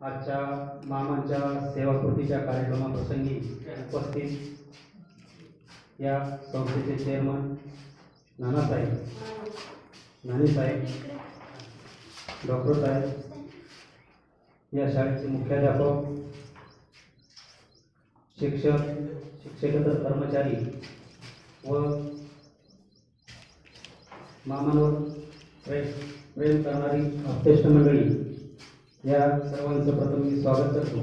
आजच्या मामांच्या सेवाकृतीच्या कार्यक्रमाप्रसंगी उपस्थित या संस्थेचे चेअरमन नानासाहेब नानीसाहेब डॉक्टर साहेब या शाळेचे मुख्याध्यापक शिक्षक शिक्षकेतर कर्मचारी व मामांवर प्रेम प्रेम करणारी अध्यक्ष मंडळी या सर्वांचं प्रथम मी स्वागत करतो.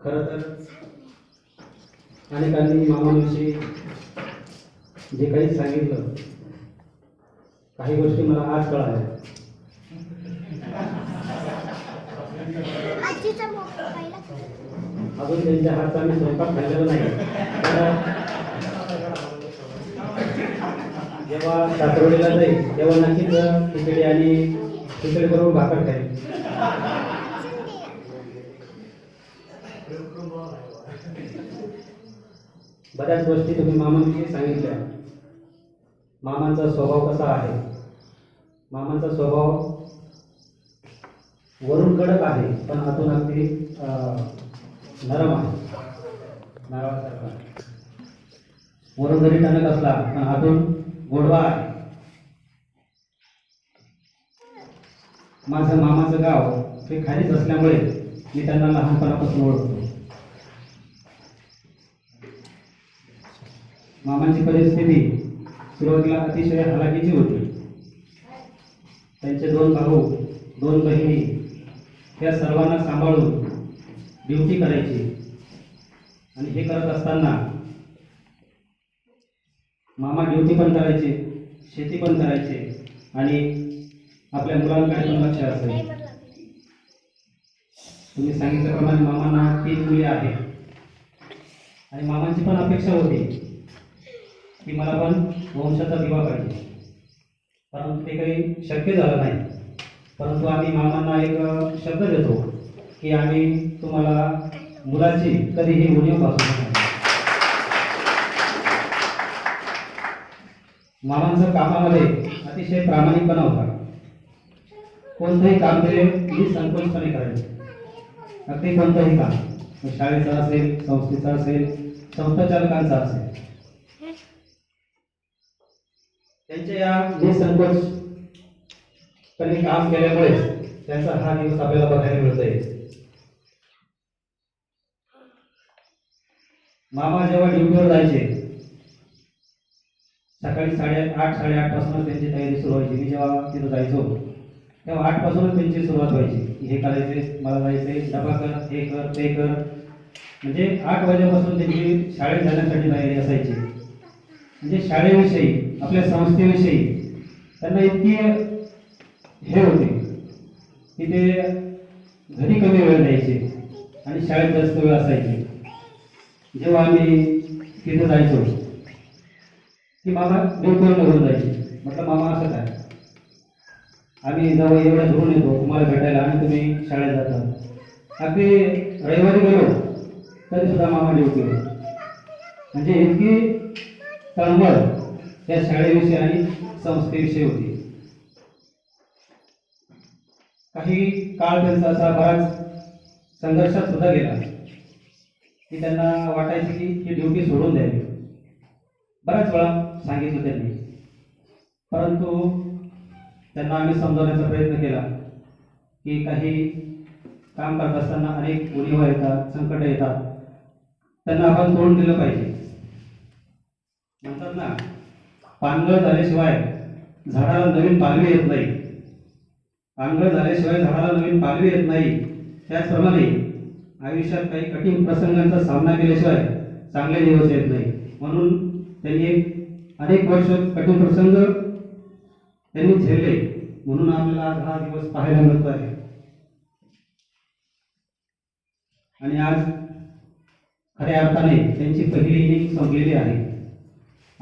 खरं तर अनेकांनी मामांविषयी जे काही सांगितलं काही गोष्टी मला आज कळाल्या. अजून त्यांच्या हातचा मी स्वयंपाक खाल्लेला नाही. जेव्हा सासरवडीला जाईल तेव्हा नक्कीच खिचडी आणि खिचडी करून भाकर खाईल बऱ्याच गोष्टी तुम्ही मामांनी सांगितल्या. मामांचा स्वभाव कसा आहे? मामांचा स्वभाव वरून कडक आहे पण आतून अगदी नरम आहे. नरमासारखा वरून जरी टणक असला पण आतून गोडवा आहे. माझं मामाचं गाव हे खालीच असल्यामुळे मी त्यांना लहानपणापासून ओळखतो. मामांची परिस्थिती सुरुवातीला अतिशय हलाखीची होती. त्यांचे दोन भाऊ दोन बहिणी या सर्वांना सांभाळून ड्युटी करायची. आणि हे करत असताना मामा ड्युटी पण करायचे शेती पण करायचे आणि आपल्या मुलांकडे पण लक्ष असेल तुम्ही सांगितल्याप्रमाणे मामांना तीन मुली आहेत. आणि मामांची पण अपेक्षा होती की मला पण वंशाचा दिवा पाहिजे. परंतु ते काही शक्य झालं नाही. परंतु आम्ही मामांना एक शब्द देतो की आम्ही तुम्हाला मुलाची कधीही उणीव भासू नाही मामांचं कामामध्ये अतिशय प्रामाणिकपणा होता. कोणतंही काम ते संकोचपणे करायचे. अगदी कोणतंही काम. मग शाळेचं असेल संस्थेचं असेल संस्थाचालकांचं असेल. त्यांच्या या निसंकोच त्यांनी काम केल्यामुळे त्यांचा हा दिवस आपल्याला बघायला मिळतोय. मामा जेव्हा ड्युटीवर जायचे सकाळी साडे आठ साडेआठपासूनच त्यांची तयारी सुरू व्हायची. मी जेव्हा तिथं जायचो तेव्हा आठपासूनच त्यांची सुरुवात व्हायची. हे करायचे मला जायचे डबा कर हे कर ते कर. म्हणजे आठ वाजेपासून त्यांची शाळेत जाण्यासाठी तयारी असायची. म्हणजे शाळेविषयी आपल्या संस्थेविषयी त्यांना इतकी हे होते की ते घरी कमी वेळ द्यायचे आणि शाळेत जास्त वेळ असायची. जेव्हा आम्ही तिथं जायचो की मामा ड्युटीवर मधून जायचे. म्हटलं मामा असंच आहे आम्ही जाऊ एवढ्या धरून येतो. तुम्हाला भेटायला आणि तुम्ही शाळेत जाता. अगदी रविवारी गेलो. तरी सुद्धा मामा ड्युटी म्हणजे इतकी तळमळ या शाळेविषयी आणि संस्थेविषयी होती. काही काळ त्यांचा असा बराच संघर्षात सुद्धा गेला. की त्यांना वाटायचं की ही ड्युटी सोडून द्यावी. बऱ्याच वेळा सांगितलं त्यांनी. परंतु त्यांना आम्ही समजवण्याचा प्रयत्न केला की काही काम करत असताना अनेक उणीवा येतात संकट येतात. त्यांना आपण तोंड दिलं पाहिजे. म्हणतात ना पानगळ झाल्याशिवाय झाडाला नवीन पालवी येत नाही. पानगळ झाल्याशिवाय झाडाला नवीन पालवी येत नाही. त्याचप्रमाणे आयुष्यात काही कठीण प्रसंगांचा सामना केल्याशिवाय चांगले दिवस येत नाही. म्हणून त्यांनी एक अनेक वर्ष कठीण प्रसंग त्यांनी झेलले म्हणून आपल्याला आज हा दिवस पाहायला मिळतो आहे. आणि आज खऱ्या अर्थाने त्यांची पहिली इनिंग संपलेली आहे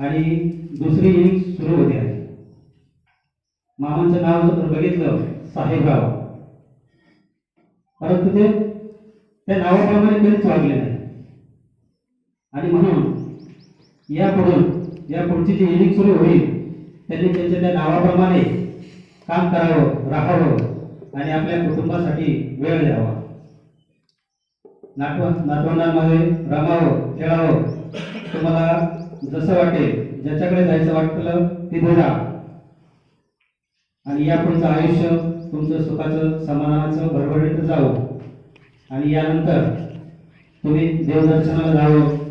आणि दुसरी इनिंग सुरू होते आहे. मामांचं नाव जर बघितलं साहेबराव. परंतु ते त्या नावाप्रमाणे कधीच वागले नाही. आणि म्हणून यापुढून या पुढची जी इनिंग सुरू होईल त्यांनी त्यांच्या त्या नावाप्रमाणे काम करावं राहावं आणि आपल्या कुटुंबासाठी वेळ द्यावा. नाटव नातवंडांमध्ये रमावं खेळावं. तुम्हाला जसं वाटेल ज्याच्याकडे जायचं वाटलं तिथे जा. आणि या पुढचं आयुष्य तुमचं सुखाचं समाधानाचं भरभरीत जावं. आणि यानंतर तुम्ही देवदर्शनाला जावं.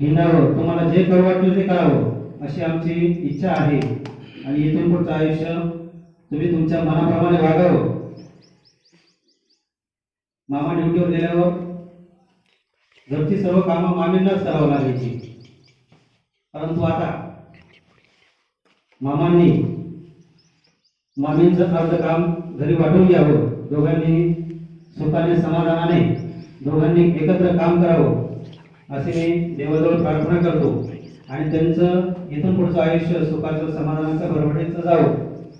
हिंडावं तुम्हाला जे करू वाटलं ते करावं अशी आमची इच्छा आहे. आणि इथून पुढचं आयुष्य तुम्ही तुमच्या मनाप्रमाणे वागावं. मामा ड्युटीवर गेल्यावर घरची सर्व कामं मामींनाच करावं लागायची. परंतु आता मामांनी मामींचं अर्ध काम घरी वाटून घ्यावं. दोघांनी सुखाने समाधानाने दोघांनी एकत्र काम करावं. असे मी देवाजवळ प्रार्थना करतो. आणि त्यांचं इथून पुढचं आयुष्य सुखाचं समाधानाचं भरभरीचं जावं.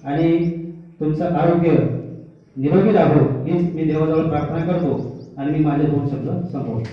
आणि तुमचं आरोग्य निरोगी राहो हीच मी देवाजवळ प्रार्थना करतो. आणि मी माझे दोन शब्द संपवतो.